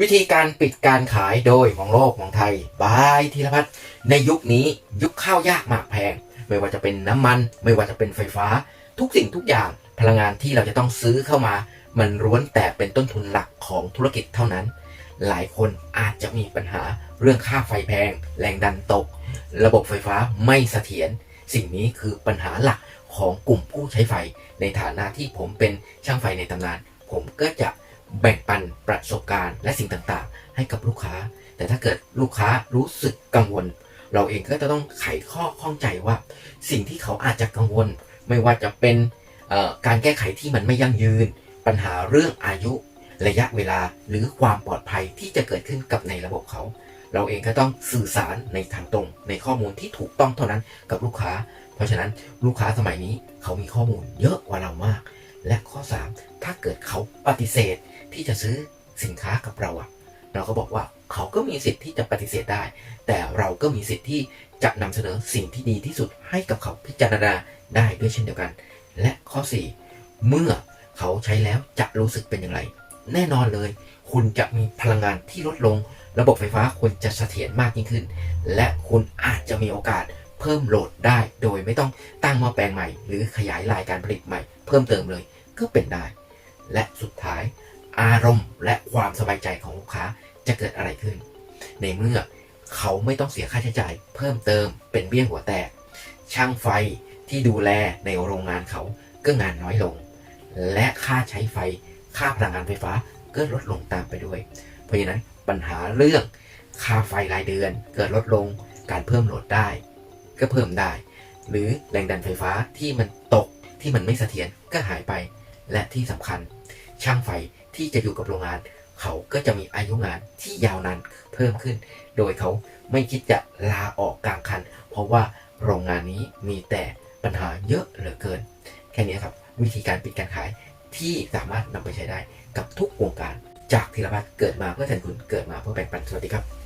วิธีการปิดการขายโดยมองโลกมองไทย บายธีรพัฒน์ในยุคนี้ยุคข้าวยากหมากแพง ไม่ว่าจะเป็นน้ำมัน ไม่ว่าจะเป็นไฟฟ้า ทุกสิ่งทุกอย่างพลังงานที่เราจะต้องซื้อเข้ามา มันล้วนแต่เป็นต้นทุนหลักของธุรกิจเท่านั้น หลายคนอาจจะมีปัญหาเรื่องค่าไฟแพง แรงดันตก ระบบไฟฟ้าไม่เสถียรสิ่งนี้คือปัญหาหลักของกลุ่มผู้ใช้ไฟ ในฐานะที่ผมเป็นช่างไฟในตำนาน ผมก็จะ แบ่งปันประสบการณ์และสิ่งต่างๆ ให้กับลูกค้า แต่ถ้าเกิดลูกค้ารู้สึกกังวล เราเองก็จะต้องไขข้อข้องใจว่า สิ่งที่เขาอาจจะกังวล ไม่ว่าจะเป็นการแก้ไขที่มันไม่ยั่งยืน ปัญหาเรื่องอายุ ระยะเวลาหรือความปลอดภัยที่จะเกิดขึ้นกับในระบบเขา เราเองก็ต้องสื่อสารในทางตรง ในข้อมูลที่ถูกต้องเท่านั้นกับลูกค้า เพราะฉะนั้นลูกค้าสมัยนี้เขามีข้อมูลเยอะกว่าเรามาก และข้อ 3 ถ้าเกิดเขาปฏิเสธ ที่จะซื้อสินค้ากับเราอะเราก็บอกว่าเขาก็มีสิทธิ์ที่จะปฏิเสธได้ แต่เราก็มีสิทธิ์ที่จะนำเสนอสิ่งที่ดีที่สุดให้กับเขาพิจารณาได้ด้วยเช่นเดียวกัน และข้อ 4 เมื่อเขาใช้แล้วจะรู้สึกเป็นอย่างไร แน่นอนเลย คุณจะมีพลังงานที่ลดลง ระบบไฟฟ้าคุณจะเสถียรมากยิ่งขึ้น และคุณอาจจะมีโอกาสเพิ่มโหลดได้ โดยไม่ต้องตั้งหม้อแปลงใหม่ หรือขยายรายการผลิตใหม่ เพิ่มเติมเลยก็เป็นได้ และสุดท้าย อารมณ์และความสบายใจของลูกค้าจะเกิดอะไรขึ้น ในเมื่อเขาไม่ต้องเสียค่าใช้จ่าย เพิ่มเติมเป็นเบี้ยหัวแตก ช่างไฟที่ดูแลในโรงงานเขาก็งานน้อยลง และค่าใช้ไฟค่าพลังงานไฟฟ้าก็ลดลงตามไปด้วย เพราะฉะนั้นปัญหาเรื่องค่าไฟรายเดือนเกิดลดลงการเพิ่มโหลดได้ ก็เพิ่มได้ หรือแรงดันไฟฟ้าที่มันตกที่มันไม่เสถียรก็หายไป และที่สำคัญ ช่างไฟ ที่จะอยู่กับโรงงาน เขาก็จะมีอายุงานที่ยาวนานเพิ่มขึ้น โดยเขาไม่คิดจะลาออกกลางคัน เพราะว่าโรงงานนี้มีแต่ปัญหาเยอะเหลือเกิน แค่นี้ครับ วิธีการปิดการขายที่สามารถนำไปใช้ได้กับทุกวงการ จากธีรพัฒน์เกิดมาเพื่อแทนคุณเกิดมาเพื่อแบ่งปันสวัสดีครับ